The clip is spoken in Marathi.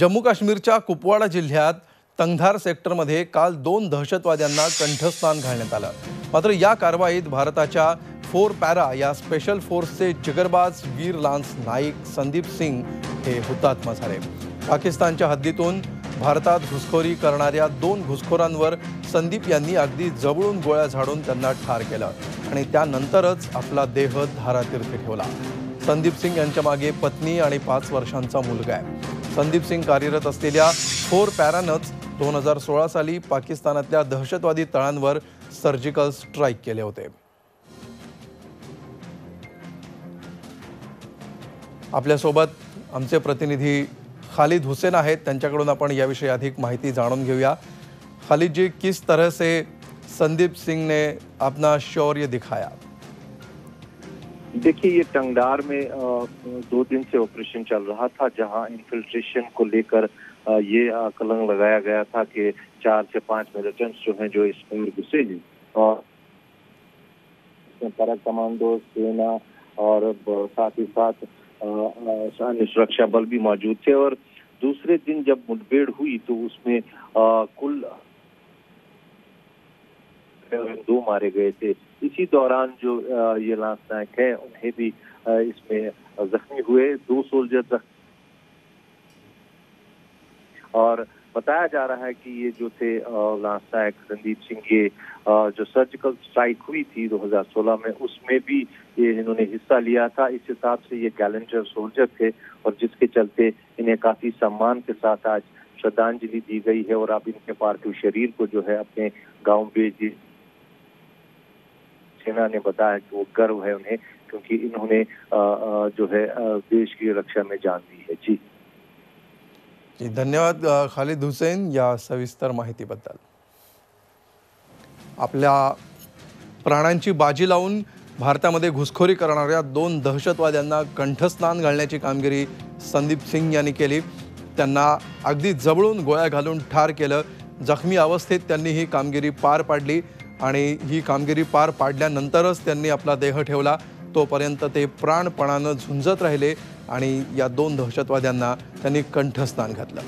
जम्मू काश्मीरच्या कुपवाडा जिल्ह्यात तंगधार सेक्टरमध्ये काल दोन दहशतवाद्यांना कंठस्नान घालण्यात आलं. मात्र या कारवाईत भारताच्या फोर पॅरा या स्पेशल फोर्सचे जिगरबाज वीर लान्स नाईक संदीप सिंग हे हुतात्मा झाले. पाकिस्तानच्या हद्दीतून भारतात घुसखोरी करणाऱ्या दोन घुसखोरांवर संदीप यांनी अगदी जवळून गोळ्या झाडून त्यांना ठार केलं आणि त्यानंतरच आपला देह धारातीर्थी ठेवला. संदीप सिंग यांच्या मागे पत्नी आणि पाच वर्षांचा मुलगा आहे. संदीप सिंग कार्यरत असलेल्या फोर पॅरानंच दोन हजार सोळा साली पाकिस्तानातल्या दहशतवादी तळांवर सर्जिकल स्ट्राईक केले होते. आपल्यासोबत आमचे प्रतिनिधी खालिद हुसेन आहेत. त्यांच्याकडून आपण याविषयी अधिक माहिती जाणून घेऊया. खालिद जी किस तरह से संदीप सिंह ने अपना शौर्य दिखाया? देखिए ये टंगडार में दो दिन से ऑपरेशन चल रहा था जहाँ इन्फिल्ट्रेशन को लेकर ये कलंग लगाया गया था कि चार से पाँच मिलिटेंट्स जो हैं जो इस पर घुसे हैं और पैरा कमांडो सेना और साथ ही साथ अन्य सुरक्षा बल भी मौजूद थे और दूसरे दिन जब मुठभेड़ हुई तो उसमें अ, कुल दो मारे गए थे। इसी दौरान जो ये लांस नायक है, उन्हें भी इसमें जख्मी हुए, दो सोल्जर और बताया जा रहा है कि ये जो थे लांस नायक संदीप सिंह, ये जो सर्जिकल स्ट्राइक हुई थी 2016 में, उसमें भी ये इन्होंने हिस्सा लिया था। इस हिसाब से ये गैलेंटर सोल्जर थे और जिसके चलते इन्हें काफ़ी सम्मान के साथ आज श्रद्धांजलि दी गई है और अब इनके पार्थिव शरीर को जो है अपने गाँव भेज सेना ने बताया कि वो गर्व है उन्हें क्योंकि इन्होंने जो है देश की रक्षा में जान दी है। जी। जी धन्यवाद खालिद हुसेन या सविस्तर माहितीबद्दल। आपल्या प्राणांची बाजी लावून भारतामध्ये घुसखोरी करणाऱ्या दोन दहशतवाद्यांना कंठस्नान घालण्याची कामगिरी संदीप सिंग यांनी केली. त्यांना अगदी जवळून गोळ्या घालून ठार केलं. जखमी अवस्थेत त्यांनी ही कामगिरी पार पाडली. आणि ही कामगिरी पार पाडल्यानंतरच त्यांनी आपला देह ठेवला. तोपर्यंत ते प्राणपणानं झुंजत राहिले आणि या दोन दहशतवाद्यांना त्यांनी कंठस्नान घातलं.